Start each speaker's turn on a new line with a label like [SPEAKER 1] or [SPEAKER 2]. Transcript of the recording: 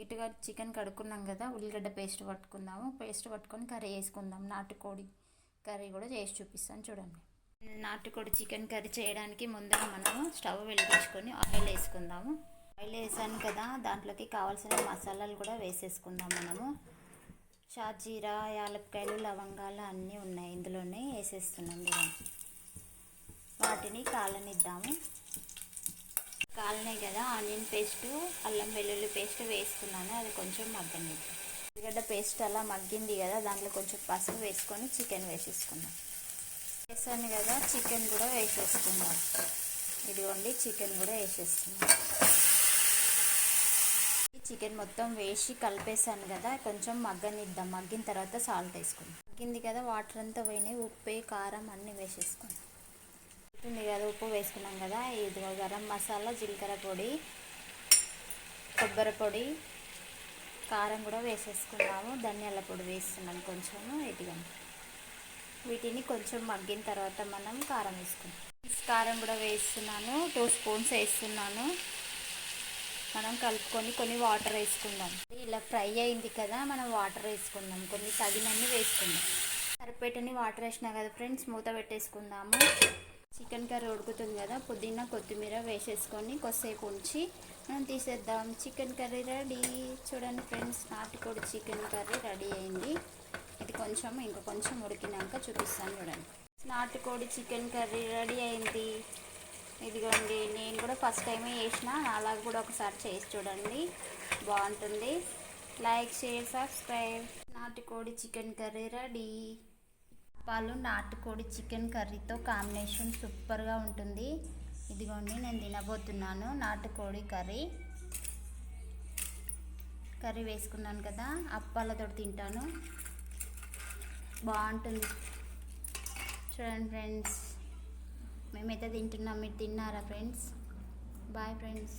[SPEAKER 1] నీట్గా చికెన్ కడుక్కున్నాం కదా ఉల్లిగడ్డ పేస్ట్ పట్టుకుందాము. పేస్ట్ పట్టుకొని కర్రీ వేసుకుందాం నాటుకోడి కర్రీ కూడా చేసి చూపిస్తాను చూడండి. నాటుకోడి చికెన్ కర్రీ చేయడానికి ముందుగా మనము స్టవ్ వెలిగించుకొని ఆయిల్ వేసుకుందాము. ఆయిల్ వేసాను కదా దాంట్లోకి కావాల్సిన మసాలాలు కూడా వేసేసుకుందాం మనము. షాజీరా యాలక్కాయలు లవంగాలు అన్నీ ఉన్నాయి ఇందులోనే వేసేస్తున్నాం చూడండి. వాటిని కాలనిద్దాము. కాలనే కదా ఆనియన్ పేస్ట్ అల్లం వెల్లుల్లి పేస్ట్ వేసుకున్నాను. అది కొంచెం మగ్గనిద్దాం. ఉల్లిగడ్డ పేస్ట్ అలా మగ్గింది కదా దాంట్లో కొంచెం పసుపు వేసుకొని చికెన్ వేసేసుకుందాం వేసాను కదా చికెన్ కూడా వేసేసుకుందాం ఇదిగోండి చికెన్ కూడా వేసేస్తున్నాం ఈ చికెన్ మొత్తం వేసి కలిపేసాను కదా కొంచెం మగ్గనిద్దాం. మగ్గిన తర్వాత సాల్ట్ వేసుకుందాం. మగ్గింది కదా వాటర్ అంతా పోయినాయి ఉప్పు కారం అన్నీ వేసేసుకుందాం ఉంది కదా ఉప్పు వేసుకున్నాం కదా ఇదిగో గరం మసాలా జీలకర్ర పొడి కొబ్బరి పొడి కారం కూడా వేసేసుకున్నాము. ధనియాల పొడి వేస్తున్నాను కొంచెము ఇదిగా. వీటిని కొంచెం మగ్గిన తర్వాత మనం కారం వేసుకుందాం. కారం కూడా వేస్తున్నాను టూ స్పూన్స్ వేస్తున్నాను. మనం కలుపుకొని కొన్ని వాటర్ వేసుకుందాం. ఇలా ఫ్రై అయింది కదా మనం వాటర్ వేసుకుందాం. కొన్ని తగినన్ని వేసుకుందాం. సరిపెట్టని వాటర్ వేసినా కదా ఫ్రెండ్స్ మూత పెట్టేసుకుందాము. చికెన్ కర్రీ ఉడుకుతుంది కదా పుదీనా కొత్తిమీర వేసేసుకొని కొద్దిసేపు ఉంచి మనం తీసేద్దాం. Chicken curry ready. చూడండి ఫ్రెండ్స్ నాటుకోడి చికెన్ కర్రీ రెడీ అయింది. ఇది కొంచెం ఇంకా కొంచెం ఉడికినాక చూపిస్తాను చూడండి. నాటుకోడి చికెన్ కర్రీ రెడీ అయింది. ఇదిగోండి నేను కూడా ఫస్ట్ టైమే చేసిన అలాగ కూడా ఒకసారి చేసి చూడండి. బాగుంటుంది. Like share subscribe. నాటుకోడి చికెన్ కర్రీ రెడీ. వాళ్ళు నాటుకోడి చికెన్ కర్రీతో కాంబినేషన్ సూపర్గా ఉంటుంది. ఇదిగోండి నేను తినబోతున్నాను నాటుకోడి కర్రీ. కర్రీ వేసుకున్నాను కదా అప్పాలతో తింటాను. బాగుంటుంది. చూడండి ఫ్రెండ్స్ మేమైతే తింటున్నాం మీరు తిన్నారా ఫ్రెండ్స్? Bye friends.